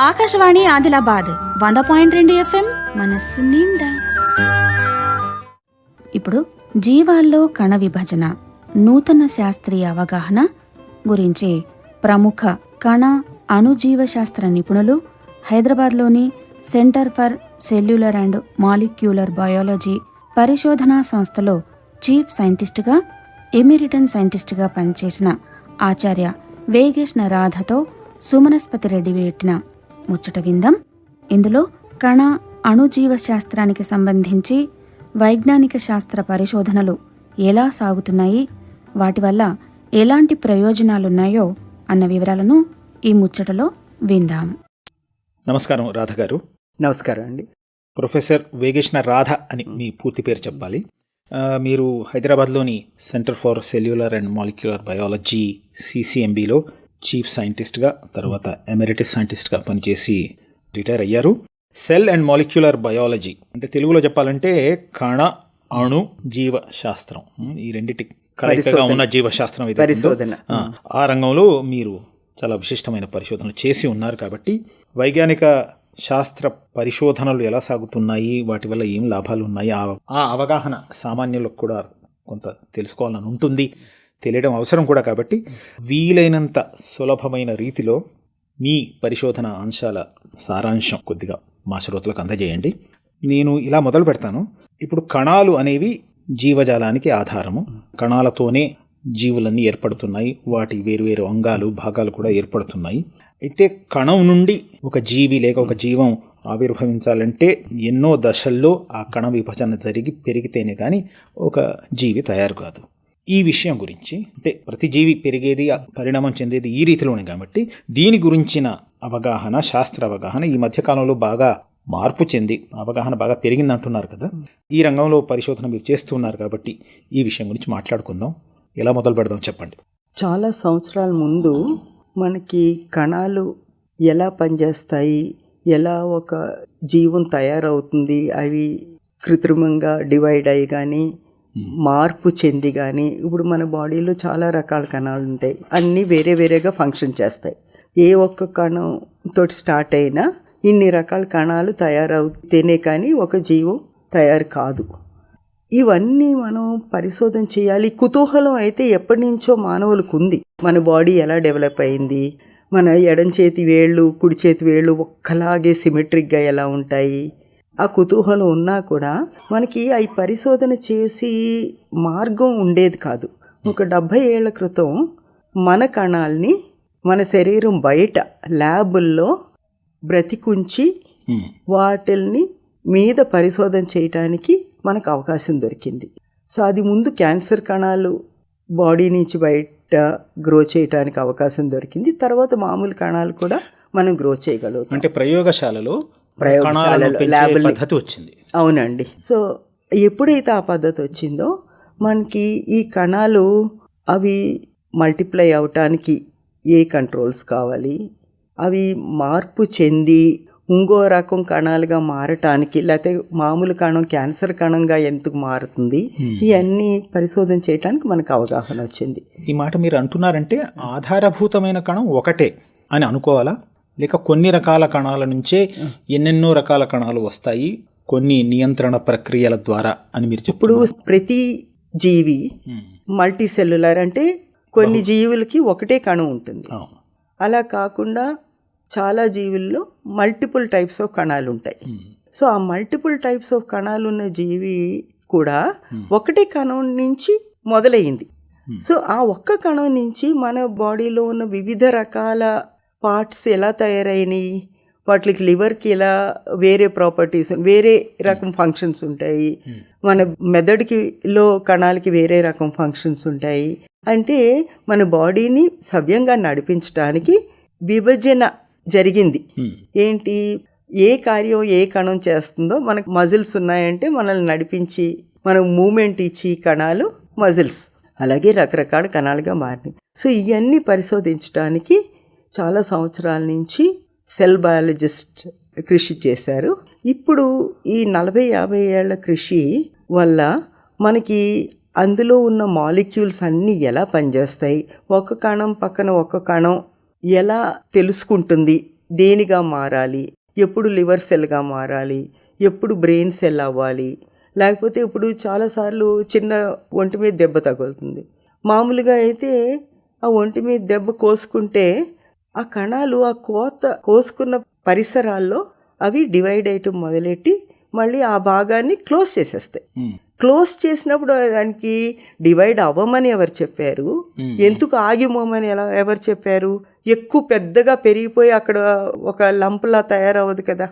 ఆకాశవాణి ఆదిలాబాద్ వంద పాయింట్ రెండు ఎఫ్ఎం మనస్సు నిండా. ఇప్పుడు జీవాల్లో కణ విభజన నూతన శాస్త్రీయ అవగాహన గురించి ప్రముఖ కణ అణుజీవ శాస్త్ర నిపుణులు హైదరాబాద్లోని centre for cellular and molecular biology పరిశోధనా సంస్థలో చీఫ్ సైంటిస్టుగా ఎమిరిటన్ సైంటిస్టుగా పనిచేసిన ఆచార్య వేగేష్ణ రాధతో సుమనస్పతి రెడ్డి పెట్టిన ముచ్చట విందం. ఇందులో కణ అణుజీవ శాస్త్రానికి సంబంధించి వైజ్ఞానిక శాస్త్ర పరిశోధనలు ఎలా సాగుతున్నాయి వాటి వల్ల ఎలాంటి ప్రయోజనాలున్నాయో అన్న వివరాలను ఈ ముచ్చటలో విందాం. నమస్కారం రాధ గారు నమస్కారం అండి. ప్రొఫెసర్ వేగేష్ణ రాధ అని మీ పూర్తి పేరు చెప్పాలి. మీరు హైదరాబాద్లోని centre for cellular and molecular biology సిసిఎంబిలో chief సైంటిస్ట్గా తర్వాత ఎమెరిటిస్ సైంటిస్ట్గా పనిచేసి రిటైర్ అయ్యారు సెల్ అండ్ మాలిక్యులర్ బయాలజీ అంటే తెలుగులో చెప్పాలంటే కణ అణు జీవ శాస్త్రం ఈ రెండిటి కలయికగా. ఉన్న జీవశాస్త్రం పరిశోధన. ఆ, రంగంలో మీరు చాలా విశిష్టమైన పరిశోధనలు చేసి ఉన్నారు కాబట్టి వైజ్ఞానిక శాస్త్ర పరిశోధనలు ఎలా సాగుతున్నాయి వాటి వల్ల ఏం లాభాలు ఉన్నాయి ఆ ఆ అవగాహన సామాన్యులకు కూడా కొంత తెలుసుకోవాలని ఉంటుంది తెలియడం అవసరం కూడా కాబట్టి వీలైనంత సులభమైన రీతిలో మీ పరిశోధన అంశాల సారాంశం కొద్దిగా మా శ్రోతలకు అందజేయండి. నేను ఇలా మొదలు పెడతాను. ఇప్పుడు కణాలు అనేవి జీవజాలానికి ఆధారము. కణాలతోనే జీవులన్నీ ఏర్పడుతున్నాయి. వాటి వేరువేరు అంగాలు భాగాలు కూడా ఏర్పడుతున్నాయి. అయితే కణం నుండి ఒక జీవి లేక ఒక జీవం ఆవిర్భవించాలంటే ఎన్నో దశల్లో ఆ కణ విభజన జరిగి పెరిగితేనే కానీ ఒక జీవి తయారు కాదు. ఈ విషయం గురించి అంటే ప్రతి జీవి పెరిగేది పరిణామం చెందేది ఈ రీతిలోనే కాబట్టి దీని గురించిన అవగాహన శాస్త్ర అవగాహన ఈ మధ్యకాలంలో బాగా మార్పు చెంది అవగాహన బాగా పెరిగింది అంటున్నారు కదా. ఈ రంగంలో పరిశోధన మీరు చేస్తున్నారు కాబట్టి ఈ విషయం గురించి మాట్లాడుకుందాం. ఎలా మొదలు పెడదాం చెప్పండి. చాలా సంవత్సరాల ముందు మనకి కణాలు ఎలా పనిచేస్తాయి ఎలా ఒక జీవం తయారవుతుంది అవి కృత్రిమంగా డివైడ్ అయ్యి కానీ మార్పు చెంది కానీ ఇప్పుడు మన బాడీలో చాలా రకాల కణాలు ఉంటాయి. అన్నీ వేరే వేరేగా ఫంక్షన్ చేస్తాయి. ఏ ఒక్క కణం తోటి స్టార్ట్ అయినా ఇన్ని రకాల కణాలు తయారవుతేనే కానీ ఒక జీవం తయారు కాదు. ఇవన్నీ మనం పరిశోధన చేయాలి. కుతూహలం అయితే ఎప్పటి నుంచో మానవులకు ఉంది. మన బాడీ ఎలా డెవలప్ అయింది? మన ఎడం చేతి వేళ్ళు కుడి చేతి వేళ్ళు ఒక్కలాగే సిమెట్రిక్గా ఎలా ఉంటాయి? ఆ కుతూహలం ఉన్నా కూడా మనకి అవి పరిశోధన చేసి మార్గం ఉండేది కాదు. ఒక డెబ్భై ఏళ్ళ క్రితం మన కణాల్ని మన శరీరం బయట ల్యాబుల్లో బ్రతికుంచి. వాటిల్ని మీద పరిశోధన చేయటానికి మనకు అవకాశం దొరికింది. సో అది ముందు క్యాన్సర్ కణాలు బాడీ నుంచి బయట గ్రో చేయడానికి అవకాశం దొరికింది. తర్వాత మామూలు కణాలు కూడా మనం గ్రో చేయగలుగుతాం. అంటే ప్రయోగశాలలో ప్రయోగశాలలో, పద్ధతి వచ్చింది. అవునండి. సో ఎప్పుడైతే ఆ పద్ధతి వచ్చిందో మనకి ఈ కణాలు అవి మల్టిప్లై అవటానికి ఏ కంట్రోల్స్ కావాలి అవి మార్పు చెంది ఇంకో రకం కణాలుగా మారటానికి లేకపోతే మామూలు కణం క్యాన్సర్ కణంగా ఎందుకు మారుతుంది ఇవన్నీ పరిశోధన చేయడానికి మనకు అవగాహన వచ్చింది. ఈ మాట మీరు అంటున్నారంటే ఆధారభూతమైన కణం ఒకటే అని అనుకోవాలా? లేక కొన్ని రకాల కణాల నుంచే ఎన్నెన్నో రకాల కణాలు వస్తాయి. కొన్ని నియంత్రణ ప్రక్రియల ద్వారా అని మీరు ఇప్పుడు ప్రతి జీవి మల్టీ సెల్యులర్ అంటే కొన్ని జీవులకి ఒకటే కణం ఉంటుంది. అలా కాకుండా చాలా జీవుల్లో మల్టిపుల్ టైప్స్ ఆఫ్ కణాలు ఉంటాయి. సో ఆ మల్టిపుల్ టైప్స్ ఆఫ్ కణాలు ఉన్న జీవి కూడా ఒకటే కణం నుంచి మొదలయ్యింది సో ఆ ఒక్క కణం నుంచి మన బాడీలో ఉన్న వివిధ రకాల పార్ట్స్ ఎలా తయారైనవి వాటికి లివర్కి ఎలా వేరే ప్రాపర్టీస్ వేరే రకం ఫంక్షన్స్ ఉంటాయి. మన మెదడుకి లో కణాలకి వేరే రకం ఫంక్షన్స్ ఉంటాయి. అంటే మన బాడీని సవ్యంగా నడిపించడానికి విభజన జరిగింది. ఏంటి? ఏ కార్యం ఏ కణం చేస్తుందో మనకు మజిల్స్ ఉన్నాయంటే మనల్ని నడిపించి మనకు మూమెంట్ ఇచ్చి కణాలు మజిల్స్. అలాగే రకరకాల కణాలుగా మారినాయి. సో ఇవన్నీ పరిశోధించడానికి చాలా సంవత్సరాల నుంచి సెల్ బయాలజిస్ట్ కృషి చేశారు. ఇప్పుడు ఈ నలభై యాభై ఏళ్ళ కృషి వల్ల మనకి అందులో ఉన్న మాలిక్యూల్స్ అన్నీ ఎలా పనిచేస్తాయి? ఒక కణం పక్కన ఒక కణం ఎలా తెలుసుకుంటుంది? దేనిగా మారాలి? ఎప్పుడు లివర్ సెల్గా మారాలి? ఎప్పుడు బ్రెయిన్ సెల్ అవ్వాలి? లేకపోతే ఇప్పుడు చాలాసార్లు చిన్న ఒంటి మీద దెబ్బ తగులుతుంది. మామూలుగా అయితే ఆ ఒంటి మీద దెబ్బ కోసుకుంటే ఆ కణాలు ఆ కోత కోసుకున్న పరిసరాల్లో అవి డివైడ్ అయ్యటం మొదలెట్టి మళ్ళీ ఆ భాగాన్ని క్లోజ్ చేసేస్తాయి. క్లోజ్ చేసినప్పుడు దానికి డివైడ్ అవ్వమని ఎవరు చెప్పారు? ఎందుకు ఆగిపోమని ఎలా ఎవరు చెప్పారు? ఎక్కువ పెద్దగా పెరిగిపోయి అక్కడ ఒక లంప్లా తయారవ్వదు కదా.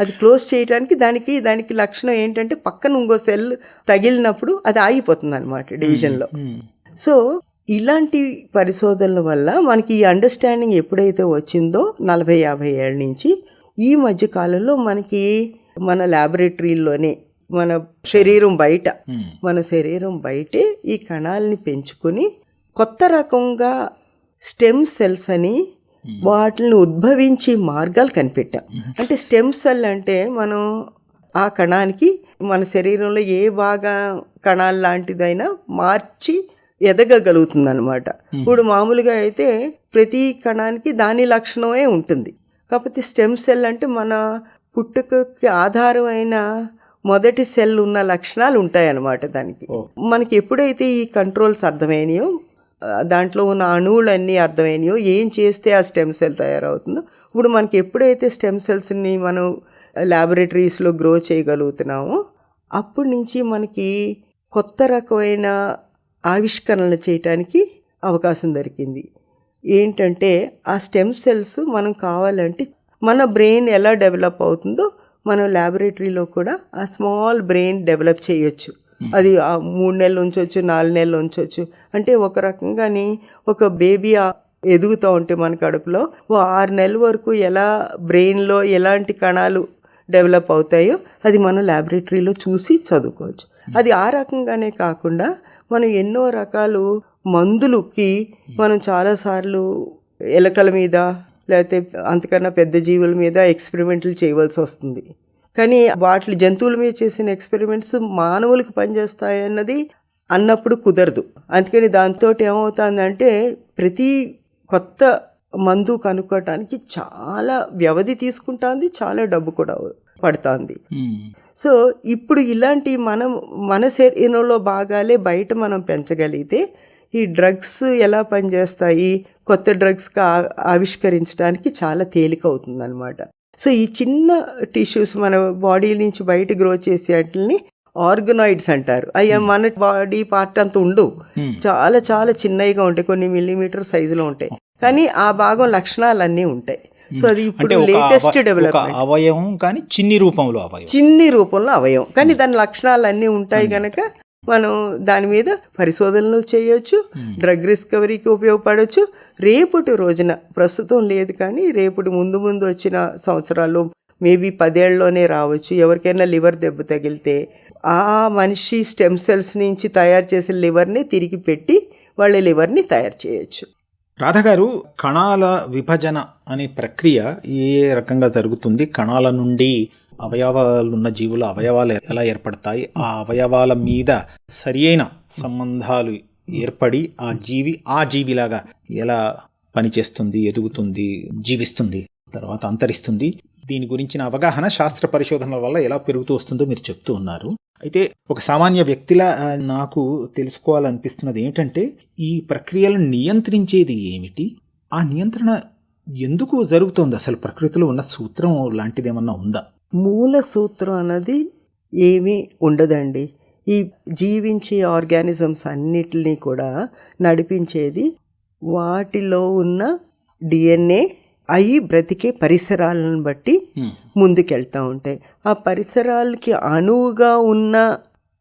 అది క్లోజ్ చేయడానికి దానికి దానికి లక్షణం ఏంటంటే పక్కన ఇంకో సెల్ తగిలినప్పుడు అది ఆగిపోతుంది అనమాట డివిజన్లో సో ఇలాంటి పరిశోధనల వల్ల మనకి ఈ అండర్స్టాండింగ్ ఎప్పుడైతే వచ్చిందో నలభై యాభై ఏళ్ళ నుంచి ఈ మధ్య కాలంలో మనకి మన ల్యాబొరేటరీలోనే మన శరీరం బయట మన శరీరం బయటే ఈ కణాలని పెంచుకొని కొత్త రకంగా స్టెమ్ సెల్స్ అని వాటిని ఉద్భవించి మార్గాలు కనిపెట్టాం. అంటే స్టెమ్ సెల్ అంటే మనం ఆ కణానికి మన శరీరంలో ఏ బాగా కణాలు లాంటిదైనా మార్చి ఎదగగలుగుతుంది అనమాట ఇప్పుడు మామూలుగా అయితే ప్రతి కణానికి దాని లక్షణమే ఉంటుంది. కాకపోతే స్టెమ్ సెల్ అంటే మన పుట్టుకకి ఆధారమైన మొదటి సెల్ ఉన్న లక్షణాలు ఉంటాయన్నమాట దానికి. మనకి ఎప్పుడైతే ఈ కంట్రోల్స్ అర్థమైనాయో దాంట్లో ఉన్న అణువులన్నీ అర్థమైనాయో ఏం చేస్తే ఆ స్టెమ్ సెల్ తయారవుతుందో ఇప్పుడు మనకి ఎప్పుడైతే స్టెమ్ సెల్స్ని మనం ల్యాబొరేటరీస్లో గ్రో చేయగలుగుతున్నామో అప్పటి నుంచి మనకి కొత్త రకమైన ఆవిష్కరణలు చేయటానికి అవకాశం దొరికింది. ఏంటంటే ఆ స్టెమ్ సెల్స్ మనం కావాలంటే మన బ్రెయిన్ ఎలా డెవలప్ అవుతుందో మనం ల్యాబొరేటరీలో కూడా ఆ స్మాల్ బ్రెయిన్ డెవలప్ చేయొచ్చు. అది ఆ మూడు నెలలు ఉంచవచ్చు నాలుగు నెలలు ఉంచవచ్చు అంటే ఒక రకంగాని ఒక బేబీ ఎదుగుతూ ఉంటే మన కడుపులో ఓ ఆరు నెలల వరకు ఎలా బ్రెయిన్లో ఎలాంటి కణాలు డెవలప్ అవుతాయో అది మనం ల్యాబొరేటరీలో చూసి చదువుకోవచ్చు. అది ఆ రకంగానే కాకుండా మనం ఎన్నో రకాలు మందులకి మనం చాలాసార్లు ఎలకల మీద లేకపోతే అంతకన్నా పెద్ద జీవుల మీద ఎక్స్పెరిమెంట్లు చేయవలసి వస్తుంది. కానీ వాటి జంతువుల మీద చేసిన ఎక్స్పెరిమెంట్స్ మానవులకు పనిచేస్తాయన్నది అన్నప్పుడు కుదరదు. అందుకని దాంతో ఏమవుతుందంటే ప్రతి కొత్త మందు కనుక్కోవటానికి చాలా వ్యవధి తీసుకుంటుంది చాలా డబ్బు కూడా పడుతుంది. సో ఇప్పుడు ఇలాంటి మనం మన శరీరంలో భాగాలే బయట మనం పెంచగలిగితే ఈ డ్రగ్స్ ఎలా పనిచేస్తాయి కొత్త డ్రగ్స్గా ఆవిష్కరించడానికి చాలా తేలిక అవుతుంది అనమాట సో ఈ చిన్న టిష్యూస్ మన బాడీ నుంచి బయట గ్రో చేసే వాటిని ఆర్గనాయిడ్స్ అంటారు. అవి మన బాడీ పార్ట్ అంత ఉండవు చాలా చాలా చిన్నవిగా ఉంటాయి కొన్ని మిల్లీమీటర్ సైజులో ఉంటాయి. కానీ ఆ భాగం లక్షణాలన్నీ ఉంటాయి. సో అది ఇప్పుడు లేటెస్ట్ డెవలప్మెంట్ అవయవం కానీ చిన్ని రూపంలో అవయవం. చిన్ని రూపంలో అవయవం. కానీ దాని లక్షణాలు అన్నీ ఉంటాయి కనుక మనం దాని మీద పరిశోధనలు చేయొచ్చు డ్రగ్ డిస్కవరీకి ఉపయోగపడవచ్చు రేపటి రోజున ప్రస్తుతం లేదు కానీ రేపటి ముందు ముందు వచ్చిన సంవత్సరాల్లో మేబీ పదేళ్ళలోనే రావచ్చు. ఎవరికైనా లివర్ దెబ్బ తగిలితే ఆ మనిషి స్టెమ్ సెల్స్ నుంచి తయారు చేసిన లివర్ని తిరిగి పెట్టి వాళ్ళ లివర్ని తయారు చేయొచ్చు. రాధగారు కణాల విభజన అనే ప్రక్రియ ఏ రకంగా జరుగుతుంది? కణాల నుండి అవయవాలున్న జీవుల అవయవాలు ఎలా ఏర్పడతాయి? ఆ అవయవాల మీద సరియైన సంబంధాలు ఏర్పడి ఆ జీవి ఆ జీవిలాగా ఎలా పనిచేస్తుంది ఎదుగుతుంది జీవిస్తుంది? తర్వాత అంతరిస్తుంది. దీని గురించిన అవగాహన శాస్త్ర పరిశోధనల వల్ల ఎలా పెరుగుతూ వస్తుందో మీరు చెప్తూ ఉన్నారు. అయితే ఒక సామాన్య వ్యక్తిలా నాకు తెలుసుకోవాలనిపిస్తున్నది ఏమిటంటే ఈ ప్రక్రియలను నియంత్రించేది ఏమిటి? ఆ నియంత్రణ ఎందుకు జరుగుతోంది? అసలు ప్రకృతిలో ఉన్న సూత్రం లాంటిది ఏమన్నా ఉందా? మూల సూత్రం అన్నది ఏమీ ఉండదండి. ఈ జీవించే ఆర్గానిజమ్స్ అన్నిటినీ కూడా నడిపించేది వాటిలో ఉన్న డిఎన్ఏ అవి బ్రతికే పరిసరాలను బట్టి ముందుకెళ్తూ ఉంటాయి. ఆ పరిసరాలకి అణువుగా ఉన్న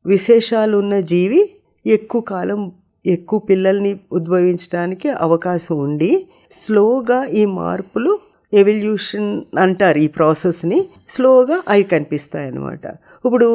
విశేషాలు ఉన్న జీవి ఎక్కువ కాలం ఎక్కువ పిల్లల్ని ఉద్భవించడానికి అవకాశం ఉండి స్లోగా ఈ మార్పులు ఎవల్యూషన్ అంటారు ఈ ప్రాసెస్ని స్లోగా అవి కనిపిస్తాయి అన్నమాట ఇప్పుడు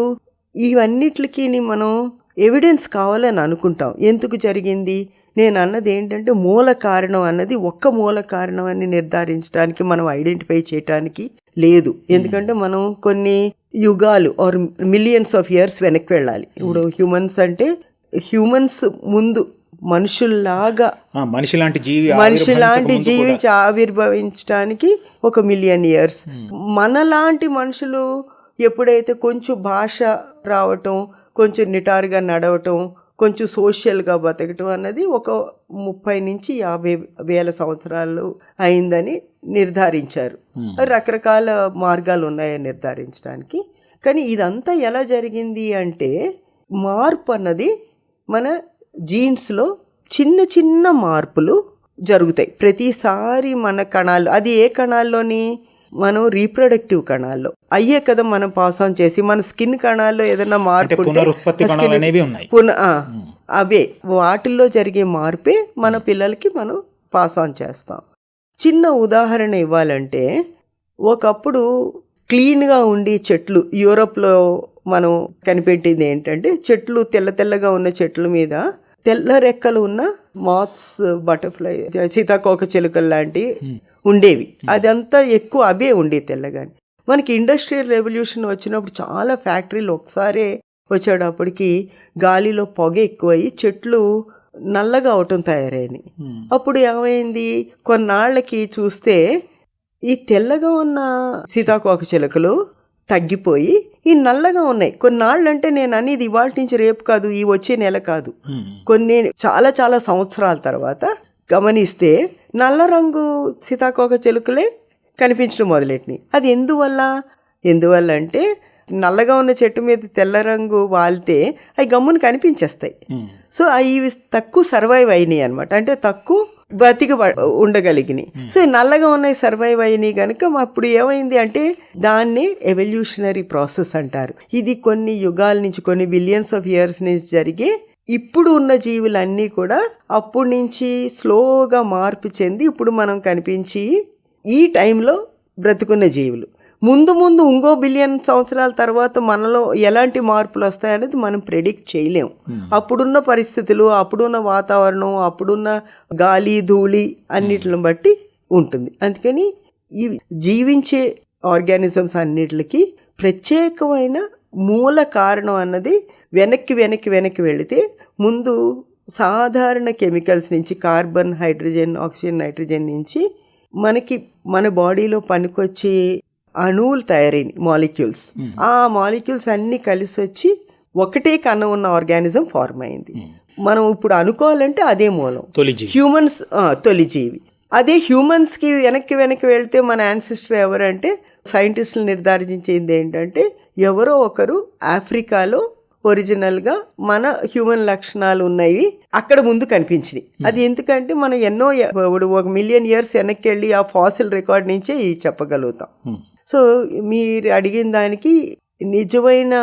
ఇవన్నిటికి మనం ఎవిడెన్స్ కావాలని అనుకుంటాం. ఎందుకు జరిగింది? నేను అన్నది ఏంటంటే మూల కారణం అన్నది ఒక్క మూల కారణం అని నిర్ధారించడానికి మనం ఐడెంటిఫై చేయడానికి లేదు. ఎందుకంటే మనం కొన్ని యుగాలు ఆర్ మిలియన్స్ ఆఫ్ ఇయర్స్ వెనక్కి వెళ్ళాలి. ఇప్పుడు హ్యూమన్స్ అంటే హ్యూమన్స్ ముందు మనుషుల్లాగా మనిషి లాంటి జీవి మనిషి లాంటి జీవించి ఆవిర్భవించడానికి ఒక మిలియన్ ఇయర్స్ మనలాంటి మనుషులు ఎప్పుడైతే కొంచెం భాష రావటం కొంచెం నిటారుగా నడవటం కొంచెం సోషల్గా బతకటం అన్నది ఒక ముప్పై నుంచి యాభై వేల సంవత్సరాలు అయిందని నిర్ధారించారు. రకరకాల మార్గాలు ఉన్నాయని నిర్ధారించడానికి. కానీ ఇదంతా ఎలా జరిగింది అంటే మార్పు అన్నది మన జీన్స్లో చిన్న చిన్న మార్పులు జరుగుతాయి. ప్రతిసారి మన కణాలు అది ఏ కణాల్లోని? మనం రీప్రొడక్టివ్ కణాల్లో. అయ్యే కదా మనం పాస్ ఆన్ చేసి మన స్కిన్ కణాల్లో ఏదైనా మార్పు పున అవే. వాటిల్లో జరిగే మార్పే మన పిల్లలకి మనం పాస్ ఆన్ చేస్తాం. చిన్న ఉదాహరణ ఇవ్వాలంటే ఒకప్పుడు క్లీన్గా ఉండి చెట్లు యూరోప్లో మనం కనిపెట్టింది ఏంటంటే చెట్లు తెల్ల తెల్లగా ఉన్న చెట్ల మీద తెల్ల రెక్కలు ఉన్న మాత్స్ బటర్ఫ్లై సీతాకోక చిలుకలు లాంటివి ఉండేవి. అదంతా ఎక్కువ అవే ఉండేవి తెల్లగాని. మనకి ఇండస్ట్రియల్ రెవల్యూషన్ వచ్చినప్పుడు చాలా ఫ్యాక్టరీలు ఒకసారే వచ్చేటప్పటికి గాలిలో పొగ ఎక్కువయ్యి చెట్లు నల్లగా అవటం తయారైనవి అప్పుడు ఏమైంది? కొన్నాళ్ళకి చూస్తే ఈ తెల్లగా ఉన్న సీతాకోక చిలుకలు తగ్గిపోయి ఈ నల్లగా ఉన్నాయి. కొన్నాళ్ళు అంటే నేను అనేది ఇవాళ నుంచి రేపు కాదు ఈ వచ్చే నెల కాదు. కొన్ని చాలా చాలా సంవత్సరాల తర్వాత గమనిస్తే నల్ల రంగు సీతాకోక చిలుకలే కనిపించడం మొదలెట్టినాయి. అది ఎందువల్ల? ఎందువల్ల అంటే నల్లగా ఉన్న చెట్టు మీద తెల్ల రంగు వాలితే అవి గమ్మున కనిపించేస్తాయి. సో అవి తక్కువ సర్వైవ్ అయినాయి అనమాట అంటే తక్కువ బతికి ఉండగలిగినాయి. సో ఈ నల్లగా ఉన్నాయి సర్వైవ్ అయినాయి కనుక అప్పుడు ఏమైంది అంటే దాన్నే ఎవల్యూషనరీ ప్రాసెస్ అంటారు. ఇది కొన్ని యుగాల నుంచి కొన్ని బిలియన్స్ ఆఫ్ ఇయర్స్ నుంచి జరిగే ఇప్పుడు ఉన్న జీవులన్నీ కూడా అప్పటి నుంచి స్లోగా మార్పు చెంది ఇప్పుడు మనం కనిపించి ఈ టైంలో బ్రతుకున్న జీవులు. ముందు ముందు ఇంకో బిలియన్ సంవత్సరాల తర్వాత మనలో ఎలాంటి మార్పులు వస్తాయనేది మనం ప్రెడిక్ట్ చేయలేం. అప్పుడున్న పరిస్థితులు అప్పుడున్న వాతావరణం అప్పుడున్న గాలి ధూళి అన్నిటిని బట్టి ఉంటుంది. అందుకని ఈ జీవించే ఆర్గానిజమ్స్ అన్నిటికి ప్రత్యేకమైన మూల కారణం అన్నది వెనక్కి వెనక్కి వెనక్కి వెళితే ముందు సాధారణ కెమికల్స్ నుంచి కార్బన్ హైడ్రోజన్ ఆక్సిజన్ నైట్రోజన్ నుంచి మనకి మన బాడీలో పనికొచ్చే అణువులు తయారైనవి మాలిక్యూల్స్ ఆ మాలిక్యూల్స్ అన్నీ కలిసి వచ్చి ఒకటే కన్నం ఉన్న ఆర్గానిజం ఫార్మ్ అయింది. మనం ఇప్పుడు అనుకోవాలంటే అదే మూలం. హ్యూమన్స్ తొలి జీవి అదే హ్యూమన్స్కి వెనక్కి వెనక్కి వెళ్తే మన యాన్సిస్టర్ ఎవరంటే సైంటిస్టులు నిర్ధారించింది ఏంటంటే ఎవరో ఒకరు ఆఫ్రికాలో ఒరిజినల్గా మన హ్యూమన్ లక్షణాలు ఉన్నవి అక్కడ ముందు కనిపించినాయి. అది ఎందుకంటే మనం ఎన్నో ఒక మిలియన్ ఇయర్స్ వెనక్కి వెళ్ళి ఆ ఫాసిల్ రికార్డ్ నుంచే చెప్పగలుగుతాం. సో మీరు అడిగిన దానికి నిజమైన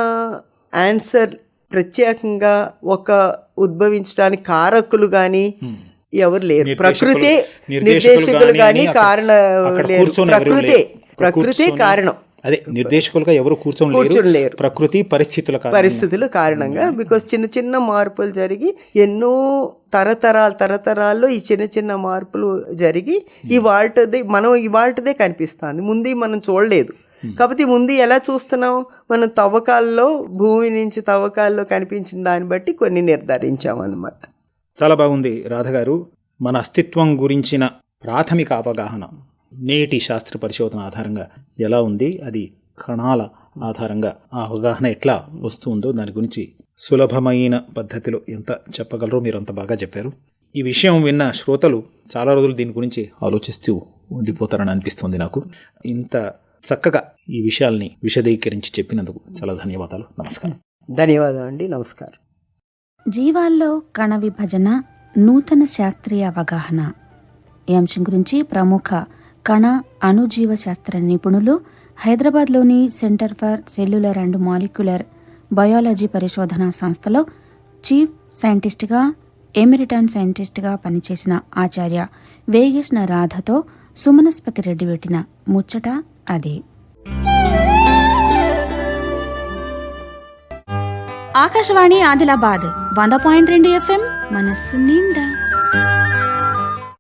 ఆన్సర్ ప్రత్యేకంగా ఒక ఉద్భవించడానికి కారకులు కానీ ఎవరు లేరు. ప్రకృతే నిర్దేశకులు కానీ కారణ ప్రకృతే. ప్రకృతే కారణం. అదే నిర్దేశకులుగా ఎవరు కూర్చొని లేరు. ప్రకృతి పరిస్థితుల. పరిస్థితులు కారణంగా. బికాస్ చిన్న చిన్న మార్పులు జరిగి ఎన్నో తరతరాలు తరతరాల్లో ఈ చిన్న చిన్న మార్పులు జరిగి ఇవాళదే మనం ఇవాళదే కనిపిస్తుంది. ముందు మనం చూడలేదు. కాకపోతే ముందు ఎలా చూస్తున్నాం? మనం తవ్వకాల్లో భూమి నుంచి తవ్వకాల్లో కనిపించిన దాన్ని బట్టి కొన్ని నిర్ధారించామన్నమాట. చాలా బాగుంది రాధగారు. మన అస్తిత్వం గురించిన ప్రాథమిక అవగాహన. నేటి శాస్త్ర పరిశోధన ఆధారంగా ఎలా ఉంది? అది కణాల ఆధారంగా ఆ అవగాహన ఎట్లా వస్తుందో దాని గురించి సులభమైన పద్ధతిలో ఎంత చెప్పగలరో మీరు అంత బాగా చెప్పారు. ఈ విషయం విన్న శ్రోతలు చాలా రోజులు దీని గురించి ఆలోచిస్తూ ఉండిపోతారని అనిపిస్తుంది నాకు. ఇంత చక్కగా ఈ విషయాల్ని విశదీకరించి చెప్పినందుకు చాలా ధన్యవాదాలు. నమస్కారం. ధన్యవాదం అండి. నమస్కారం. జీవాల్లో కణ విభజన నూతన శాస్త్రీయ అవగాహన. ఈ అంశం గురించి ప్రముఖ కణ అణుజీవ శాస్త్ర నిపుణులు హైదరాబాద్లోని centre for cellular and molecular biology పరిశోధనా సంస్థలో చీఫ్ సైంటిస్ట్గా ఎమిరిటన్ సైంటిస్ట్గా పనిచేసిన ఆచార్య వేగేష్ణ రాధతో సుమనస్పతి రెడ్డి పెట్టిన ముచ్చట అదే. ఆకాశవాణి ఆదిలాబాద్ వంద పాయింట్ రెండు ఎఫ్ఎం మనస్సు నిండా.